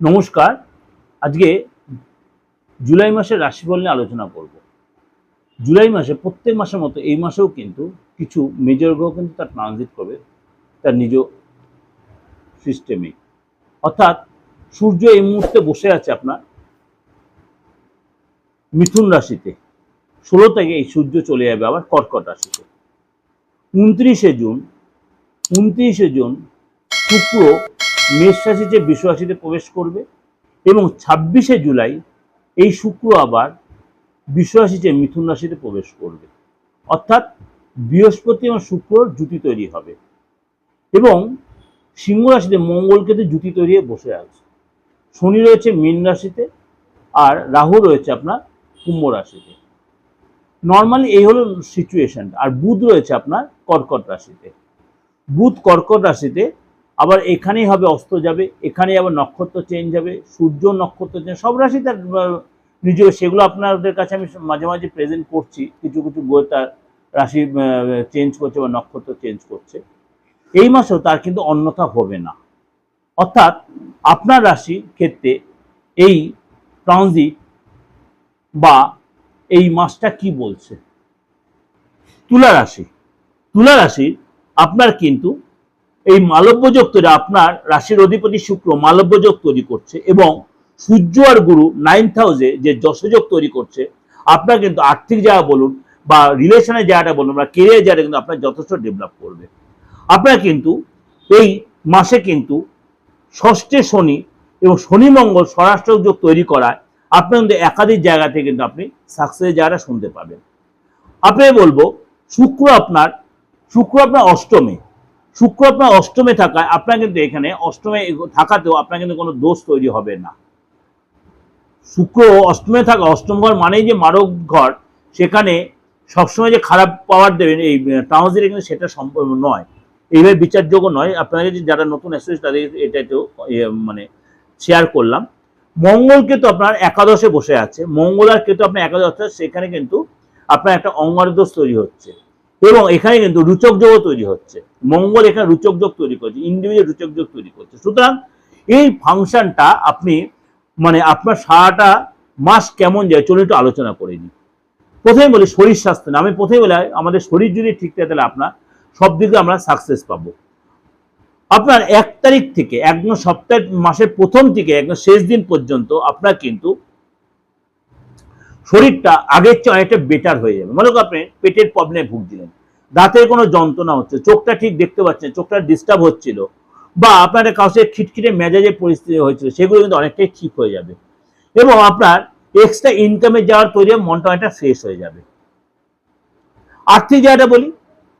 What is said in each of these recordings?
নমস্কার। আজকে জুলাই মাসের রাশিফল নিয়ে আলোচনা করব। জুলাই মাসে, প্রত্যেক মাসের মতো এই মাসেও কিন্তু কিছু মেজর গ্রহ কিন্তু তার ট্রানজিট করবে, তার নিজ সিস্টেমে অর্থাৎ সূর্য এই মুহূর্তে বসে আছে আপনার মিথুন রাশিতে। ষোলো থেকে এই সূর্য চলে যাবে আবার কর্কট রাশিতে। উনত্রিশে জুন উনত্রিশে জুন শুক্র মেষ রাশিতে বৃষ রাশিতে প্রবেশ করবে এবং ছাব্বিশে জুলাই এই শুক্র আবার রাশিতে মিথুন রাশিতে প্রবেশ করবে। অর্থাৎ বৃহস্পতি এবং শুক্রর জুতি তৈরি হবে এবং সিংহ রাশিতে মঙ্গলকে তো জুতি তৈরি বসে আছে। শনি রয়েছে মীন রাশিতে আর রাহু রয়েছে আপনার কুম্ভ রাশিতে। নর্মালি এই হলো সিচুয়েশন আর বুধ রয়েছে আপনার কর্কট রাশিতে। বুধ কর্কট রাশিতে আবার এখানেই হবে অস্ত যাবে এখানেই আবার নক্ষত্র চেঞ্জ হবে সূর্য নক্ষত্র চেঞ্জ সব রাশি তার আহ, নিজ সেগুলো আপনাদের কাছে আমি মাঝে মাঝে প্রেজেন্ট করছি কিছু কিছু বই তার রাশি চেঞ্জ করছে বা নক্ষত্র চেঞ্জ করছে। এই মাসেও তার কিন্তু অন্যথা হবে না। অর্থাৎ আপনার রাশি ক্ষেত্রে এই ট্রানজিট বা এই মাসটা কি বলছে? তুলা রাশি। তুলা রাশি আপনার কিন্তু এই মালব্য যোগ তৈরি, আপনার রাশির অধিপতি শুক্র মালব্য যোগ তৈরি করছে এবং সূর্য আর গুরু নাইন্থ হাউসে যে যশযোগ তৈরি করছে, আপনার কিন্তু আর্থিক জায়গা বলুন বা রিলেশনের জায়গাটা বলুন বা কেরিয়ার জায়গাটা কিন্তু আপনার যথেষ্ট ডেভেলপ করবে। আপনার কিন্তু এই মাসে কিন্তু ষষ্ঠে শনি এবং শনি মঙ্গল স্বরাষ্ট্র যোগ তৈরি করায় আপনার কিন্তু একাধিক জায়গা থেকে কিন্তু আপনি সাকসেসের জায়গাটা শুনতে পাবেন। আপনি বলব, শুক্র আপনার শুক্র আপনার অষ্টমে। শুক্র আপনার অষ্টমে থাকায় আপনার কিন্তু এখানে অষ্টমে থাকাতেও আপনার কিন্তু কোনো দোষ তৈরি হবে না। শুক্র অষ্টমে থাকা অষ্টম ঘর মানেই যে মারক ঘর সেখানে সবসময় যে খারাপ পাওয়ার দেবেন এই ট্রান্সজিটে কিন্তু সেটা সম্ভব নয়। এইভাবে বিচারযোগ্য নয়। আপনাদের যারা নতুন এসেছে তাদের এটা একটু ইয়ে, মানে শেয়ার করলাম। মঙ্গলকে তো আপনার একাদশে বসে আছে। মঙ্গল আর কেতু আপনার একাদশ সেখানে কিন্তু আপনার একটা অঙ্গারদোষ তৈরি হচ্ছে। এবং এখানে কিন্তু রুচক যোগও তৈরি হচ্ছে। মঙ্গল এখানে রুচক যোগ তৈরি করছে ইন্ডিভিজুয়াল রুচক যোগ তৈরি করছে। সুতরাং এই ফাংশনটা আপনি মানে আপনার সারাটা মাস কেমন যায় চলুন একটু আলোচনা করে নিই। প্রথমে বলি শরীর স্বাস্থ্য না আমি প্রথমে বলি, আমাদের শরীর যদি ঠিক থাকে তাহলে আপনার সব দিকে আমরা সাকসেস পাবো। আপনার এক তারিখ থেকে একদম সপ্তাহের মাসের প্রথম থেকে একদম শেষ দিন পর্যন্ত আপনার কিন্তু শরীরটা আগের চেয়ে অনেকটা বেটার হয়ে যাবে। মনে করুন আপনি পেটের প্রবলেমে ভুগছিলেন। দাঁতের কোনো যন্ত্রণা হচ্ছে, চোখটা ঠিক দেখতে পাচ্ছেন, চোখটা ডিস্টার্ব হচ্ছিল, বা আপনার কাছে খিটখিটে মেজাজের পরিস্থিতি হয়েছিল, সেগুলো কিন্তু অনেকটাই ঠিক হয়ে যাবে। এবং আপনার এক্সট্রা ইনকামে যাওয়ার তৈরি মনটা অনেকটা ফ্রেশ হয়ে যাবে। আর্থিক জায়গাটা বলি,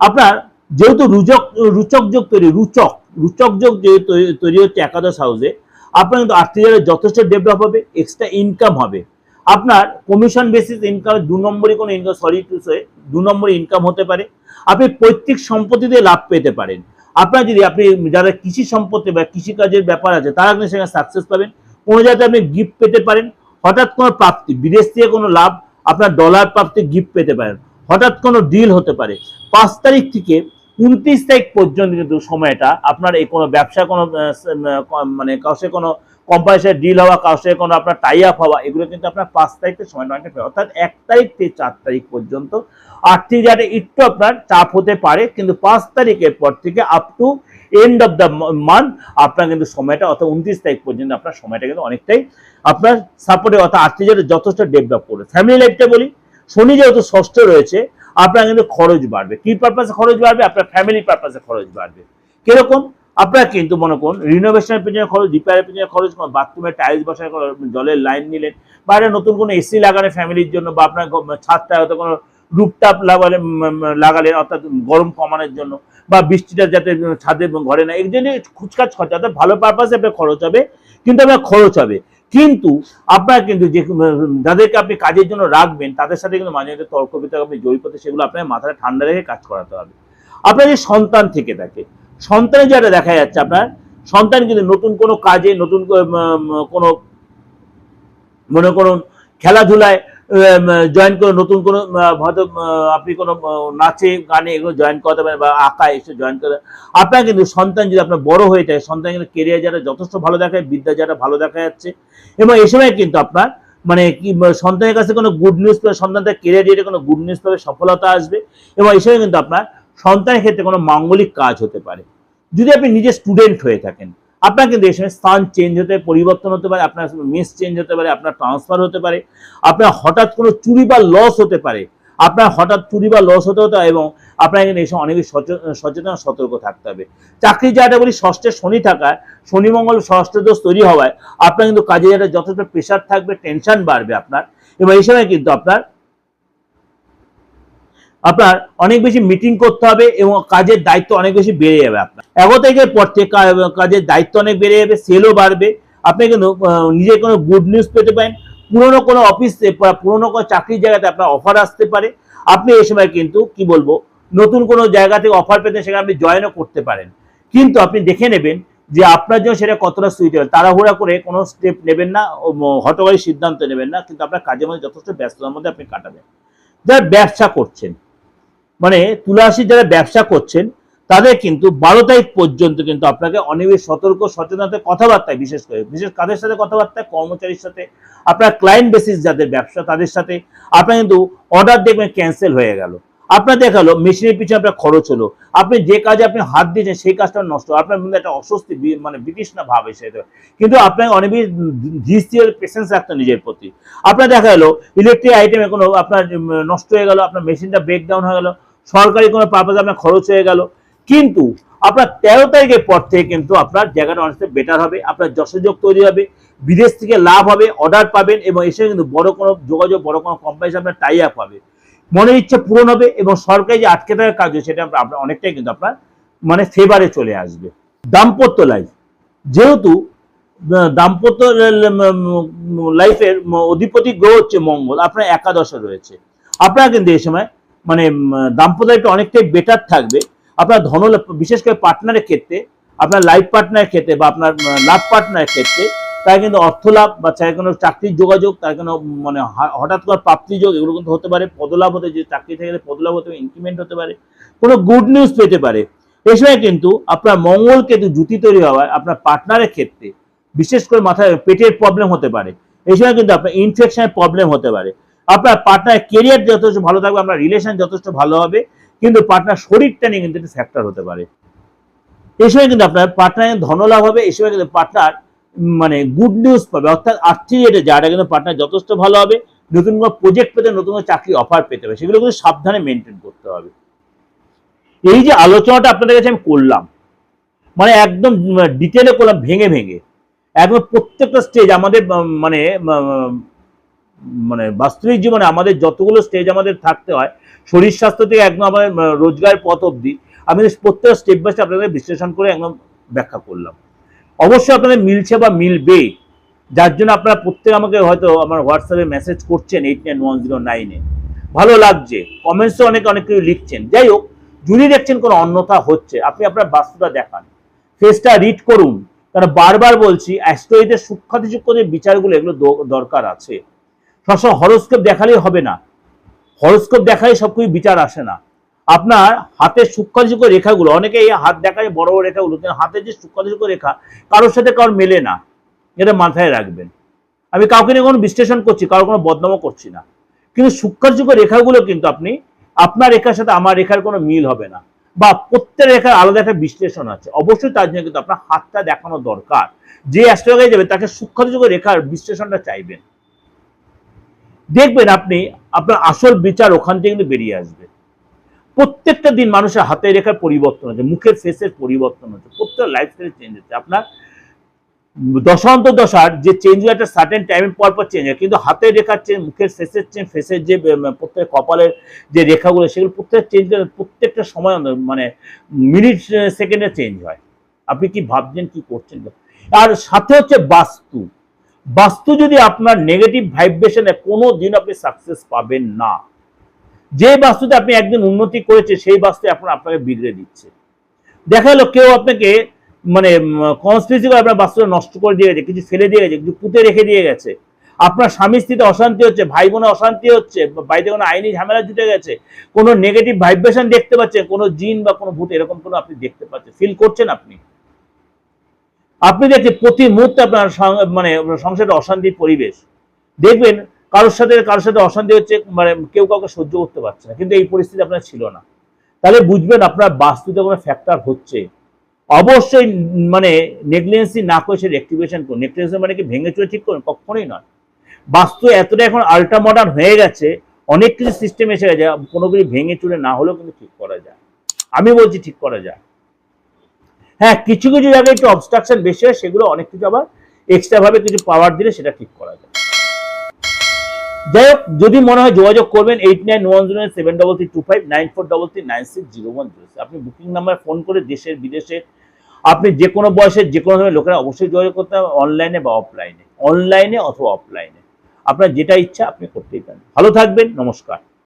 আপনার যেহেতু রুচক রুচক যোগ তৈরি, রুচক রুচক যোগ যেহেতু তৈরি হচ্ছে একাদশ হাউসে আপনার কিন্তু আর্থিক জায়গায় যথেষ্ট ডেভেলপ হবে এক্সট্রা ইনকাম হবে। আপনার কমিশন বেসিস ইনকাম দু নম্বরই কোনো ইনকাম সরি দু নম্বরই ইনকাম হতে পারে। আপনি পৈতৃক সম্পত্তিতে লাভ পেতে পারেন। আপনার যদি আপনি যারা কৃষি সম্পত্তি বা কৃষিকাজের ব্যাপার আছে, তারা আপনি সেখানে সাকসেস পাবেন। কোনো জায়গায় আপনি গিফট পেতে পারেন। হঠাৎ কোনো প্রাপ্তি, বিদেশ থেকে কোনো লাভ, আপনার ডলার প্রাপ্তি গিফট পেতে পারেন। হঠাৎ কোনো ডিল হতে পারে। পাঁচ তারিখ থেকে উনত্রিশ তারিখ পর্যন্ত কিন্তু সময়টা আপনার এই কোনো ব্যবসা, কোনো মানে কাউসে কোনো কোম্পানির সাথে ডিল হওয়া কারোর কোনো আপনার টাই আপ হওয়া, এগুলো কিন্তু আপনার পাঁচ তারিখের সময়টা অনেকটা পাবে। অর্থাৎ এক তারিখ থেকে চার তারিখ পর্যন্ত আর্থিক জায়গাটা একটু আপনার চাপ হতে পারে, কিন্তু পাঁচ তারিখের পর থেকে up to end of the month আপনার কিন্তু সময়টা, অর্থাৎ উনত্রিশ তারিখ পর্যন্ত আপনার সময়টা কিন্তু অনেকটাই আপনার সাপোর্টে অর্থাৎ আর্থিক জায়গাটা যথেষ্ট ডেভেলপ করবে ফ্যামিলি লাইফটা বলি, শনি যেহেতু ষষ্ঠ রয়েছে আপনার কিন্তু খরচ বাড়বে। কি পারপাসে খরচ বাড়বে? আপনার ফ্যামিলি পারপাসে খরচ বাড়বে। কীরকম? আপনার কিন্তু মনে করুন রিনোভেশনের পেছনে খরচ রিপেয়ারের পেছনে খরচ বাথরুমে টাইলস খরচ, জলের লাইন নিলেন বাইরে নতুন কোনো এসি লাগালে ফ্যামিলির জন্য বা আপনার ছাদটা হয়তো কোনো রুপটাপ লাগালে উম, উম, লাগালেন অর্থাৎ গরম কমানোর জন্য বা বৃষ্টিটা যাতে ছাদে ঘরে না এর জন্য খুচকাচ খরচ অর্থাৎ ভালো পারপাসে আপনার খরচ হবে কিন্তু আপনার খরচ হবে। কিন্তু আপনার কিন্তু যে, যাদেরকে আপনি কাজের জন্য রাখবেন, তাদের সাথে কিন্তু মাঝে মাঝে তর্ক বিতর্ক আপনি জড়িত সেগুলো আপনার মাথাটা ঠান্ডা রেখে কাজ করাতে হবে। আপনার যে সন্তান থেকে থাকে, সন্তানের যেটা দেখা যাচ্ছে আপনার, সন্তান কিন্তু নতুন কোনো কাজে, নতুন কোনো, মনে করুন, খেলাধুলায় জয়েন করে নতুন কোনো হয়তো আপনি কোনো নাচে, গানে এগুলো জয়েন করতে পারেন বা আঁকা এসে জয়েন করে আপনার কিন্তু সন্তান যদি আপনার বড় হয়ে থাকে সন্তান কিন্তু কেরিয়ার যারা যথেষ্ট ভালো দেখায়, বিদ্যা যারা ভালো দেখা যাচ্ছে, এবং এই সময় কিন্তু আপনার মানে কি সন্তানের কাছে কোনো গুড নিউজ পাবে সন্তান তার কেরিয়ারে কোনো গুড নিউজ পাবে, সফলতা আসবে, এবং এই সময় কিন্তু আপনার সন্তানের ক্ষেত্রে কোনো মাঙ্গলিক কাজ হতে পারে। যদি আপনি নিজে স্টুডেন্ট হয়ে থাকেন আপনার কিন্তু সময় স্থান চেঞ্জ হতে পরিবর্তন হতে পারে, আপনার মেস চেঞ্জ হতে পারে, আপনার ট্রান্সফার হতে পারে, আপনার হঠাৎ কোনো চুরি বা লস হতে পারে, আপনার হঠাৎ চুরি বা লস হতে হতে এবং আপনার এই সময় অনেক সচেতন, সতর্ক থাকতে হবে। চাকরি জায়গাটা বলি ষষ্ঠে শনি থাকায়, শনি, মঙ্গল, ষষ্ঠ দোষ তৈরি হওয়ায় আপনার কিন্তু কাজে জায়গাটা যথেষ্ট প্রেশার থাকবে টেনশন বাড়বে আপনার। এবং এই সময় কিন্তু আপনার আপনার অনেক বেশি মিটিং করতে হবে এবং কাজের দায়িত্ব অনেক বেশি বেড়ে যাবে আপনার। এগারো তারিখের পর থেকে কাজের দায়িত্ব অনেক বেড়ে যাবে সেলও বাড়বে। আপনি কিন্তু নিজের কোনো গুড নিউজ পেতে পারেন। পুরনো কোনো অফিসে পুরোনো কোনো চাকরির জায়গাতে আপনার অফার আসতে পারে। আপনি এই সময় কিন্তু, কি বলব, নতুন কোনো জায়গা থেকে অফার পেতে সেখানে আপনি জয়েনও করতে পারেন। কিন্তু আপনি দেখে নেবেন যে আপনার জন্য সেটা কতটা সুইট হবে তাড়াহুড়া করে কোনো স্টেপ নেবেন না হঠকারী সিদ্ধান্ত নেবেন না। কিন্তু আপনার কাজের মধ্যে যথেষ্ট ব্যস্ততার মধ্যে আপনি কাটাবেন। যারা ব্যবসা করছেন মানে তুলাসীর যারা ব্যবসা করছেন, তাদের কিন্তু বারো তারিখ পর্যন্ত কিন্তু আপনাকে অনেক সতর্ক সচেতনতা কথাবার্তায় বিশেষ করে, বিশেষ কাদের সাথে কথাবার্তায়, কর্মচারীর সাথে, আপনার ক্লায়েন্ট বেসিস যাদের ব্যবসা, তাদের সাথে আপনার কিন্তু অর্ডার দেখবেন ক্যান্সেল হয়ে গেল আপনার দেখাল মেশিনের পিছনে আপনার খরচ হলো আপনি যে কাজে আপনি হাত দিয়েছেন, সেই কাজটা নষ্ট। আপনার মধ্যে একটা অস্বস্তি মানে বিতৃষ্ণা ভাব এসে। কিন্তু আপনাকে অনেক ধীর পেশেন্স রাখতে নিজের প্রতি আপনার দেখা গেলো ইলেকট্রিক আইটেমে কোনো আপনার নষ্ট হয়ে গেল, আপনার মেশিনটা ব্রেকডাউন হয়ে গেল সরকারি কোনো পারপাসে আপনার খরচ হয়ে গেল। কিন্তু আপনার তেরো তারিখের পর থেকে কিন্তু আপনার জায়গাটা অনেকটা বেটার হবে, আপনার যশোযোগ তৈরি হবে, বিদেশ থেকে লাভ হবে অর্ডার পাবেন এবং এসে কিন্তু বড় কোনো যোগাযোগ, বড় কোনো কোম্পানির আপনার টাই আপ হবে মনের ইচ্ছে পূরণ হবে এবং সরকারি যে আটকে থাকার কাজ সেটা আপনার অনেকটাই কিন্তু আপনার মানে ফেভারে চলে আসবে। দাম্পত্য লাইফ যেহেতু দাম্পত্য লাইফের অধিপতি গ্রহ হচ্ছে মঙ্গল, আপনার একাদশে রয়েছে। আপনারা কিন্তু এই সময় মানে দাম্পত্য অনেকটাই বেটার থাকবে। আপনার ধন বিশেষ করে পার্টনারের ক্ষেত্রে, আপনার লাইফ পার্টনারের ক্ষেত্রে বা আপনার লাভ পার্টনারের ক্ষেত্রে, তার কিন্তু অর্থ লাভ বা চাই কোনো চাকরির যোগাযোগ, তার কোনো মানে হঠাৎ করে প্রাপ্তি যোগ, এগুলো কিন্তু হতে পারে, পদলাভ হতে, যে চাকরি থেকে পদলাভ হতে পারে ইনক্রিমেন্ট হতে পারে, কোনো গুড নিউজ পেতে পারে। এই সময় কিন্তু আপনার মঙ্গল কিন্তু জুতি তৈরি হওয়ায় আপনার পার্টনারের ক্ষেত্রে, বিশেষ করে মাথায় পেটের প্রবলেম হতে পারে। এই সময় কিন্তু আপনার ইনফেকশনের প্রবলেম হতে পারে। আপনার পার্টনার কেরিয়ার যথেষ্ট ভালো থাকবে, আপনার রিলেশন যথেষ্ট ভালো হবে, কিন্তু পার্টনার শরীরটা নিয়ে কিন্তু একটা ফ্যাক্টর হতে পারে। এই সময় কিন্তু আপনার পার্টনারের ধনলাভ হবে, এই সময় কিন্তু পার্টনার মানে গুড নিউজ পাবে। অর্থাৎ আর্থিক রেটে যারা কিন্তু পার্টনার যথেষ্ট ভালো হবে, নতুন কোনো প্রজেক্ট পেতে, নতুন কোনো চাকরি অফার পেতে হবে, সেগুলো কিন্তু সাবধানে মেনটেন করতে হবে। এই যে আলোচনাটা আপনাদের কাছে আমি করলাম মানে একদম ডিটেলে করলাম, ভেঙে ভেঙে। একদম প্রত্যেকটা স্টেজ আমাদের মানে মানে বাস্তবিক জীবনে আমাদের যতগুলো স্টেজ আমাদের থাকতে হয়, শরীর স্বাস্থ্য থেকে একদম আমাদের রোজগার পথ অবধি, আমি প্রত্যেক স্টেপ বাই স্টেপ আপনাদের বিশ্লেষণ করে একদম ব্যাখ্যা করলাম। অবশ্যই আপনাদের মিলছে বা মিলবে যার জন্য আপনারা প্রত্যেক আমাকে হয়তো আমার হোয়াটসঅ্যাপে মেসেজ করছেন এইট নাইন ওয়ান জিরো নাইনে ভালো লাগছে কমেন্টসও অনেকে, অনেক কিছু লিখছেন। যাই হোক, যদি দেখছেন কোনো অন্যথা হচ্ছে, আপনি আপনার বাস্তুটা দেখান। ফেসটা রিড করুন। কারণ বারবার বলছি অ্যাস্ট্রোইদের সূক্ষ্মাতিসূক্ষ্ম যে বিচারগুলো, এগুলো দরকার আছে। সবসময় হরস্কোপ দেখালেই হবে না। হরস্কোপ দেখালে সব কিছু বিচার আসে না। আপনার হাতের সূক্ষ্ম রেখাগুলো, অনেকে এই হাত দেখায় বড় বড় রেখাগুলো, কিন্তু হাতের যে সূক্ষ্ম রেখা, কারোর সাথে কারোর মেলে না। এটা মাথায় রাখবেন। আমি কাউকে নিয়ে কোনো বিশ্লেষণ করছি কারোর কোনো বদনামও করছি না। কিন্তু সূক্ষ্ম রেখাগুলো কিন্তু আপনি, আপনার রেখার সাথে আমার রেখার কোনো মিল হবে না। বা প্রত্যেক রেখার আলাদা একটা বিশ্লেষণ আছে। অবশ্যই তার জন্য কিন্তু আপনার হাতটা দেখানো দরকার। যে অ্যাস্ট্রোলজি যাবে, তাকে সূক্ষ্মাতিযোগ্য রেখার বিশ্লেষণটা চাইবেন। দেখবেন আপনি, আপনার আসল বিচার ওখান থেকে কিন্তু বেরিয়ে আসবে। প্রত্যেকটা দিন মানুষের হাতের রেখার পরিবর্তন হচ্ছে, মুখের ফেসের পরিবর্তন হচ্ছে প্রত্যেক লাইফস্টাইল চেঞ্জ হচ্ছে। আপনার দশান্ত দশার যে চেঞ্জ হয় একটা সার্টেন টাইম পর পর চেঞ্জ হয়, কিন্তু হাতের রেখার চেঞ্জ মুখের ফেসের চেঞ্জ ফেসের যে প্রত্যেক কপালের যে রেখাগুলো, সেগুলো প্রত্যেক চেঞ্জ প্রত্যেকটা সময় মানে মিনিট সেকেন্ডে চেঞ্জ হয়। আপনি কি ভাবছেন, কি করছেন? আর সাথে হচ্ছে বাস্তু। বাস্তু যদি আপনার নেগেটিভ ভাইব্রেশনে কোনো দিন আপনি সাকসেস পাবেন না, যে বাস্তুতে আপনি একদিন উন্নতি করেছে, সেই বাস্তু এখন আপনাকে বিগড়ে দিচ্ছে। দেখা গেলো কেউ আপনাকে মানে কনস্পিরেসি করে আপনার বাস্তুটা নষ্ট করে দিয়ে গেছে, কিছু ফেলে দিয়ে গেছে, কিছু পুঁতে রেখে দিয়ে গেছে। আপনার স্বামী স্ত্রীতে অশান্তি হচ্ছে, ভাই বোনে অশান্তি হচ্ছে বাড়িতে কোনো আইনি ঝামেলা জুটে গেছে, কোনো নেগেটিভ ভাইব্রেশন দেখতে পাচ্ছেন, কোনো জিন বা কোনো ভূত এরকম কোনো আপনি দেখতে পাচ্ছেন ফিল করছেন আপনি? আপনি দেখতে প্রতি মুহূর্তে আপনার মানে সংসারে অশান্তির পরিবেশ। দেখবেন কারোর সাথে কারোর সাথে অশান্তি হচ্ছে মানে কেউ কাউকে সহ্য করতে পারছে না। কিন্তু এই পরিস্থিতি আপনার ছিল না। তাহলে বুঝবেন আপনার বাস্তুতে কোনো ফ্যাক্টর হচ্ছে। অবশ্যই মানে নেগলিজেন্সি না করে সে রেক্টিভেশন করুন। নেগলিজেন্সি মানে কি ভেঙে চুরে ঠিক করুন? কখনোই নয়। বাস্তু এতটা এখন আল্ট্রা মডার্ন হয়ে গেছে, অনেক কিছু সিস্টেম এসে গেছে, কোনো কিছু ভেঙে চুরে না হলেও কিন্তু ঠিক করা যায়। আমি বলছি ঠিক করা যায়। হ্যাঁ কিছু কিছু জায়গায় একটু অবস্ট্রাকশন বেশি হয়, সেগুলো অনেক কিছু আবার এক্সট্রা ভাবে কিছু পাওয়ার দিলে সেটা ঠিক করা যায়। যাই হোক যদি মনে হয় যোগাযোগ করবেন, eight nine one zero seven double three two five nine four double three nine six zero one zero আপনি বুকিং নাম্বার ফোন করে দেশের, বিদেশে, আপনি যে কোনো বয়সের যে কোনো ধরনের লোকেরা অবশ্যই যোগাযোগ করতে হবে অনলাইনে বা অফলাইনে অনলাইনে অথবা অফলাইনে আপনার যেটা ইচ্ছা, আপনি করতেই পারেন। ভালো থাকবেন, নমস্কার।